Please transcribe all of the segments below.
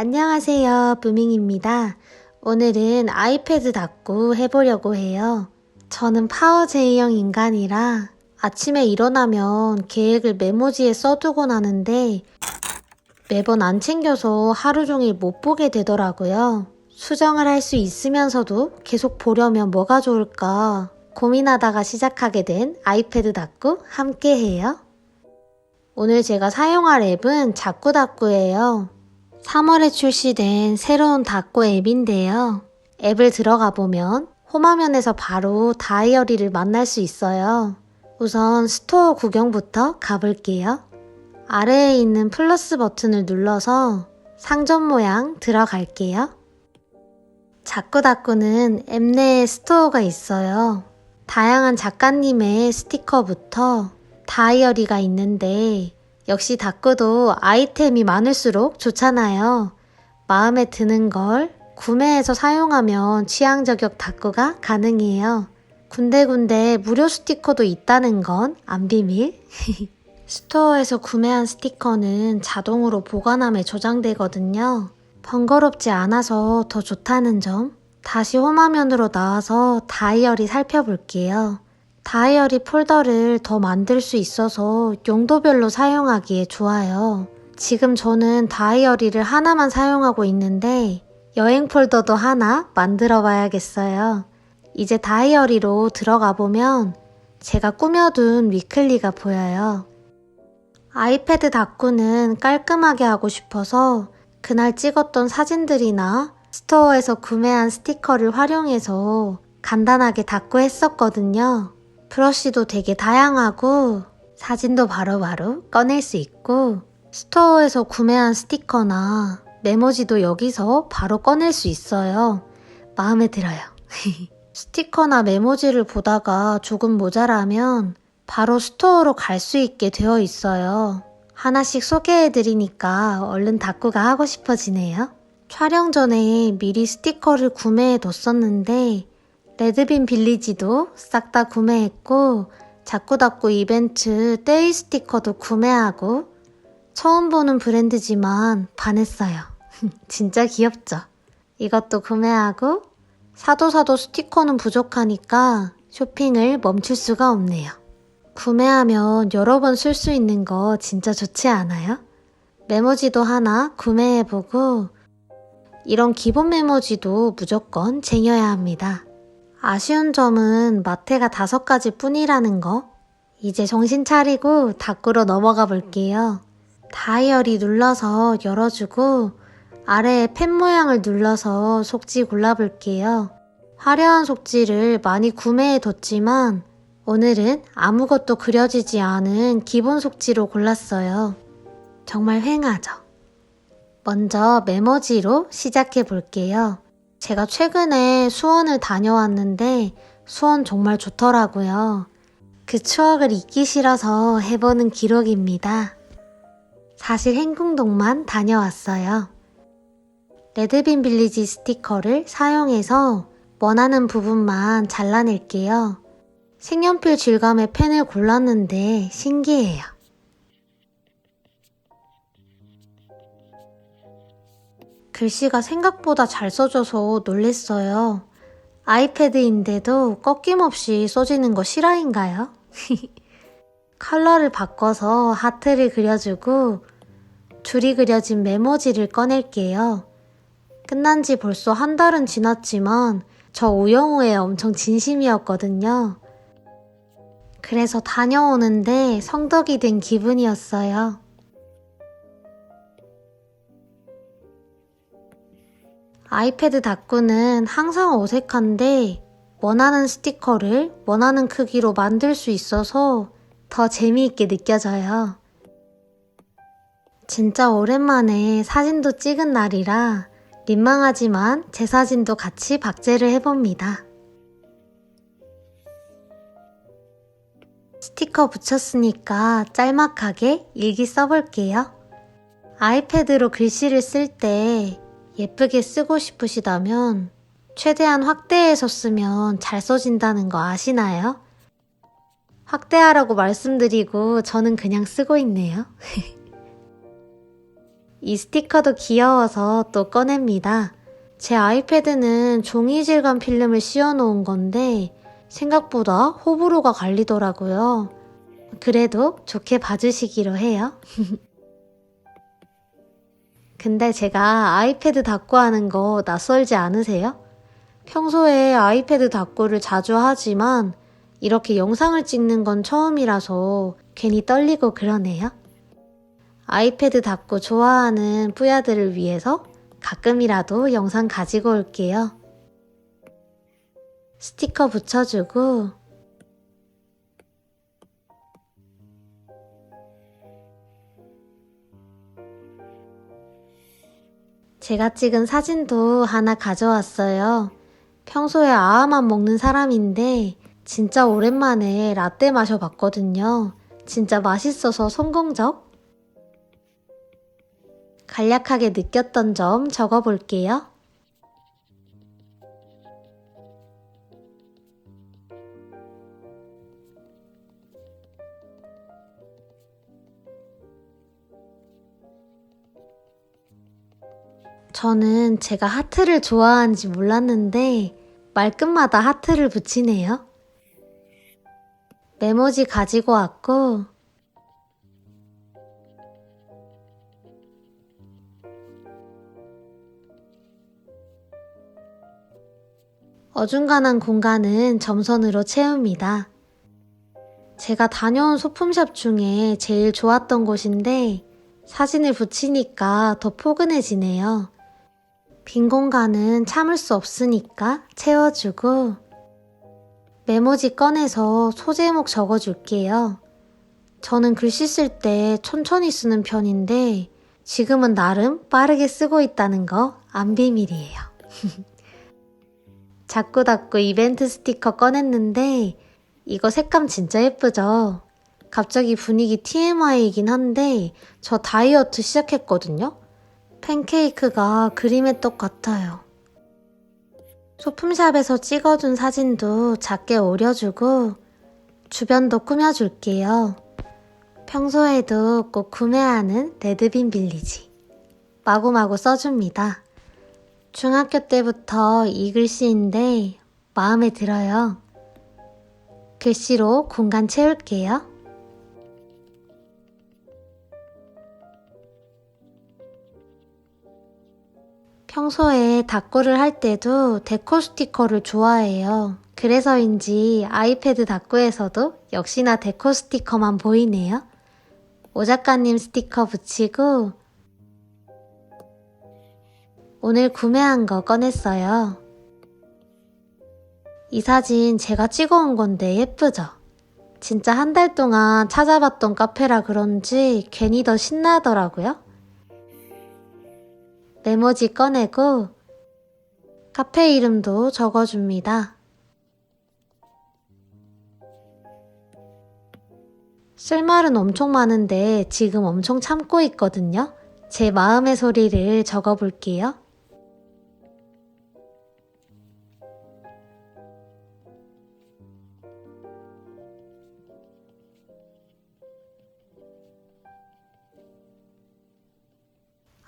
안녕하세요. 부밍입니다. 오늘은 아이패드 닫고 해보려고 해요. 저는 파워 제이형 인간이라 아침에 일어나면 계획을 메모지에 써두곤 하는데 매번 안 챙겨서 하루 종일 못 보게 되더라고요. 수정을 할 수 있으면서도 계속 보려면 뭐가 좋을까 고민하다가 시작하게 된 아이패드 닫고 함께 해요. 오늘 제가 사용할 앱은 자꾸닫구예요. 3월에 출시된 새로운 닫고 앱인데요. 앱을 들어가 보면 홈화면에서 바로 다이어리를 만날 수 있어요. 우선 스토어 구경부터 가볼게요. 아래에 있는 플러스 버튼을 눌러서 상점 모양 들어갈게요. 자꾸닫구는 앱 내에 스토어가 있어요. 다양한 작가님의 스티커부터 다이어리가 있는데 역시 닫구도 아이템이 많을수록 좋잖아요. 마음에 드는 걸 구매해서 사용하면 취향 저격 닫구가 가능해요. 군데군데 무료 스티커도 있다는 건 안 비밀. 스토어에서 구매한 스티커는 자동으로 보관함에 저장되거든요. 번거롭지 않아서 더 좋다는 점. 다시 홈화면으로 나와서 다이어리 살펴볼게요. 다이어리 폴더를 더 만들 수 있어서 용도별로 사용하기에 좋아요. 지금 저는 다이어리를 하나만 사용하고 있는데 여행 폴더도 하나 만들어 봐야겠어요. 이제 다이어리로 들어가 보면 제가 꾸며둔 위클리가 보여요. 아이패드 닫구는 깔끔하게 하고 싶어서 그날 찍었던 사진들이나 스토어에서 구매한 스티커를 활용해서 간단하게 닫고 했었거든요. 브러쉬도 되게 다양하고 사진도 바로바로 꺼낼 수 있고 스토어에서 구매한 스티커나 메모지도 여기서 바로 꺼낼 수 있어요. 마음에 들어요. 스티커나 메모지를 보다가 조금 모자라면 바로 스토어로 갈 수 있게 되어 있어요. 하나씩 소개해드리니까 얼른 닫구가 하고 싶어지네요. 촬영 전에 미리 스티커를 구매해 뒀었는데 레드빈 빌리지도 싹 다 구매했고 자꾸닫구 이벤트 떼이 스티커도 구매하고 처음 보는 브랜드지만 반했어요. 진짜 귀엽죠? 이것도 구매하고 사도 사도 스티커는 부족하니까 쇼핑을 멈출 수가 없네요. 구매하면 여러 번 쓸 수 있는 거 진짜 좋지 않아요? 메모지도 하나 구매해보고 이런 기본 메모지도 무조건 쟁여야 합니다. 아쉬운 점은 마테가 다섯 가지 뿐이라는 거. 이제 정신 차리고 닫구로 넘어가 볼게요. 다이어리 눌러서 열어주고 아래에 펜 모양을 눌러서 속지 골라볼게요. 화려한 속지를 많이 구매해 뒀지만 오늘은 아무것도 그려지지 않은 기본 속지로 골랐어요. 정말 휑하죠? 먼저 메모지로 시작해 볼게요. 제가 최근에 수원을 다녀왔는데 수원 정말 좋더라고요. 그 추억을 잊기 싫어서 해보는 기록입니다. 사실 행궁동만 다녀왔어요. 레드빈 빌리지 스티커를 사용해서 원하는 부분만 잘라낼게요. 색연필 질감의 펜을 골랐는데 신기해요. 글씨가 생각보다 잘 써져서 놀랬어요. 아이패드인데도 꺾임없이 써지는 거 실화인가요? 컬러를 바꿔서 하트를 그려주고 줄이 그려진 메모지를 꺼낼게요. 끝난 지 벌써 한 달은 지났지만 저 우영우에 엄청 진심이었거든요. 그래서 다녀오는데 성덕이 된 기분이었어요. 아이패드 닫구는 항상 어색한데 원하는 스티커를 원하는 크기로 만들 수 있어서 더 재미있게 느껴져요. 진짜 오랜만에 사진도 찍은 날이라 민망하지만 제 사진도 같이 박제를 해봅니다. 스티커 붙였으니까 짤막하게 일기 써볼게요. 아이패드로 글씨를 쓸때 예쁘게 쓰고 싶으시다면 최대한 확대해서 쓰면 잘 써진다는 거 아시나요? 확대하라고 말씀드리고 저는 그냥 쓰고 있네요. 이 스티커도 귀여워서 또 꺼냅니다. 제 아이패드는 종이 질감 필름을 씌워놓은 건데 생각보다 호불호가 갈리더라고요. 그래도 좋게 봐주시기로 해요. 근데 제가 아이패드 닦고 하는 거 낯설지 않으세요? 평소에 아이패드 닦고를 자주 하지만 이렇게 영상을 찍는 건 처음이라서 괜히 떨리고 그러네요. 아이패드 닦고 좋아하는 뿌야들을 위해서 가끔이라도 영상 가지고 올게요. 스티커 붙여주고 제가 찍은 사진도 하나 가져왔어요. 평소에 아아만 먹는 사람인데 진짜 오랜만에 라떼 마셔봤거든요. 진짜 맛있어서 성공적? 간략하게 느꼈던 점 적어볼게요. 저는 제가 하트를 좋아하는지 몰랐는데 말끝마다 하트를 붙이네요. 메모지 가지고 왔고 어중간한 공간은 점선으로 채웁니다. 제가 다녀온 소품샵 중에 제일 좋았던 곳인데 사진을 붙이니까 더 포근해지네요. 빈 공간은 참을 수 없으니까 채워주고 메모지 꺼내서 소제목 적어줄게요. 저는 글씨 쓸 때 천천히 쓰는 편인데 지금은 나름 빠르게 쓰고 있다는 거 안 비밀이에요. 자꾸다꾸 이벤트 스티커 꺼냈는데 이거 색감 진짜 예쁘죠? 갑자기 분위기 TMI이긴 한데 저 다이어트 시작했거든요? 팬케이크가 그림의 떡 같아요. 소품샵에서 찍어준 사진도 작게 오려주고 주변도 꾸며줄게요. 평소에도 꼭 구매하는 레드빈 빌리지. 마구마구 써줍니다. 중학교 때부터 이 글씨인데 마음에 들어요. 글씨로 공간 채울게요. 평소에 닦고를 할 때도 데코 스티커를 좋아해요. 그래서인지 아이패드 닦고에서도 역시나 데코 스티커만 보이네요. 오 작가님 스티커 붙이고 오늘 구매한 거 꺼냈어요. 이 사진 제가 찍어온 건데 예쁘죠? 진짜 한 달 동안 찾아봤던 카페라 그런지 괜히 더 신나더라고요. 메모지 꺼내고 카페 이름도 적어줍니다. 쓸 말은 엄청 많은데 지금 엄청 참고 있거든요. 제 마음의 소리를 적어볼게요.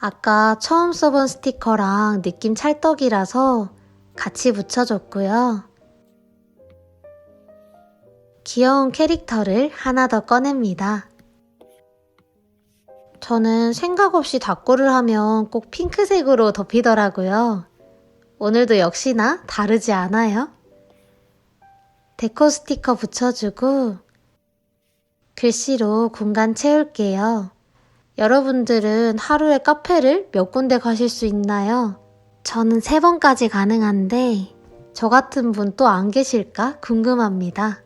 아까 처음 써본 스티커랑 느낌 찰떡이라서 같이 붙여줬고요. 귀여운 캐릭터를 하나 더 꺼냅니다. 저는 생각 없이 닦고를 하면 꼭 핑크색으로 덮이더라고요. 오늘도 역시나 다르지 않아요? 데코 스티커 붙여주고 글씨로 공간 채울게요. 여러분들은 하루에 카페를 몇 군데 가실 수 있나요? 저는 세 번까지 가능한데 저 같은 분 또 안 계실까 궁금합니다.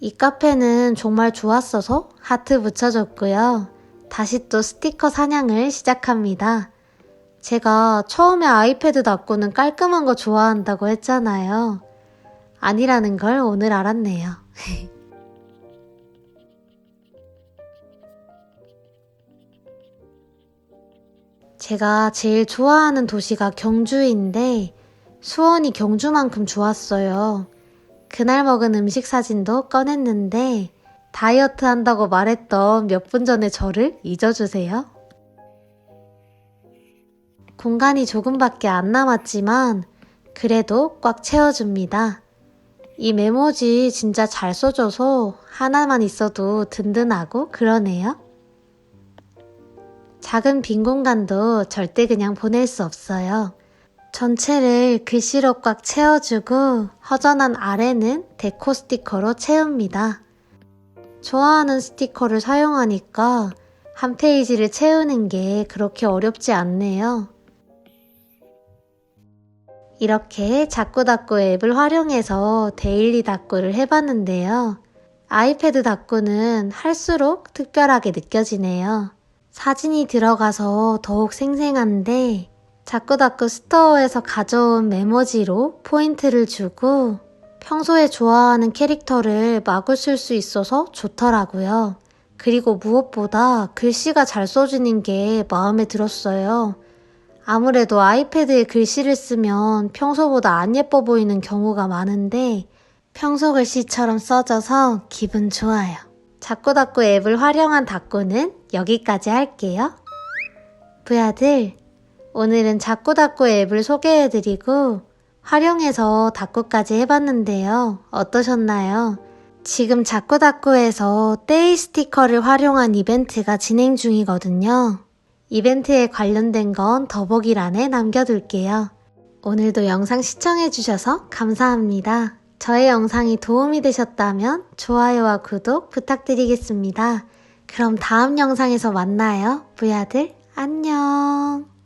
이 카페는 정말 좋았어서 하트 붙여줬고요. 다시 또 스티커 사냥을 시작합니다. 제가 처음에 아이패드 닫고는 깔끔한 거 좋아한다고 했잖아요. 아니라는 걸 오늘 알았네요. 제가 제일 좋아하는 도시가 경주인데 수원이 경주만큼 좋았어요. 그날 먹은 음식 사진도 꺼냈는데 다이어트 한다고 말했던 몇 분 전의 저를 잊어주세요. 공간이 조금밖에 안 남았지만 그래도 꽉 채워줍니다. 이 메모지 진짜 잘 써줘서 하나만 있어도 든든하고 그러네요. 작은 빈 공간도 절대 그냥 보낼 수 없어요. 전체를 글씨로 꽉 채워주고 허전한 아래는 데코 스티커로 채웁니다. 좋아하는 스티커를 사용하니까 한 페이지를 채우는 게 그렇게 어렵지 않네요. 이렇게 자꾸다꾸 앱을 활용해서 데일리 다꾸를 해봤는데요. 아이패드 다꾸는 할수록 특별하게 느껴지네요. 사진이 들어가서 더욱 생생한데 자꾸다꾸 스토어에서 가져온 메모지로 포인트를 주고 평소에 좋아하는 캐릭터를 마구 쓸 수 있어서 좋더라고요. 그리고 무엇보다 글씨가 잘 써지는 게 마음에 들었어요. 아무래도 아이패드에 글씨를 쓰면 평소보다 안 예뻐 보이는 경우가 많은데 평소 글씨처럼 써져서 기분 좋아요. 자꾸다꾸 앱을 활용한 다꾸는 여기까지 할게요. 부야들, 오늘은 자꾸다꾸 앱을 소개해드리고 활용해서 다꾸까지 해봤는데요. 어떠셨나요? 지금 자꾸다꾸에서 떼이 스티커를 활용한 이벤트가 진행 중이거든요. 이벤트에 관련된 건 더보기란에 남겨둘게요. 오늘도 영상 시청해주셔서 감사합니다. 저의 영상이 도움이 되셨다면 좋아요와 구독 부탁드리겠습니다. 그럼 다음 영상에서 만나요. 부야들, 안녕.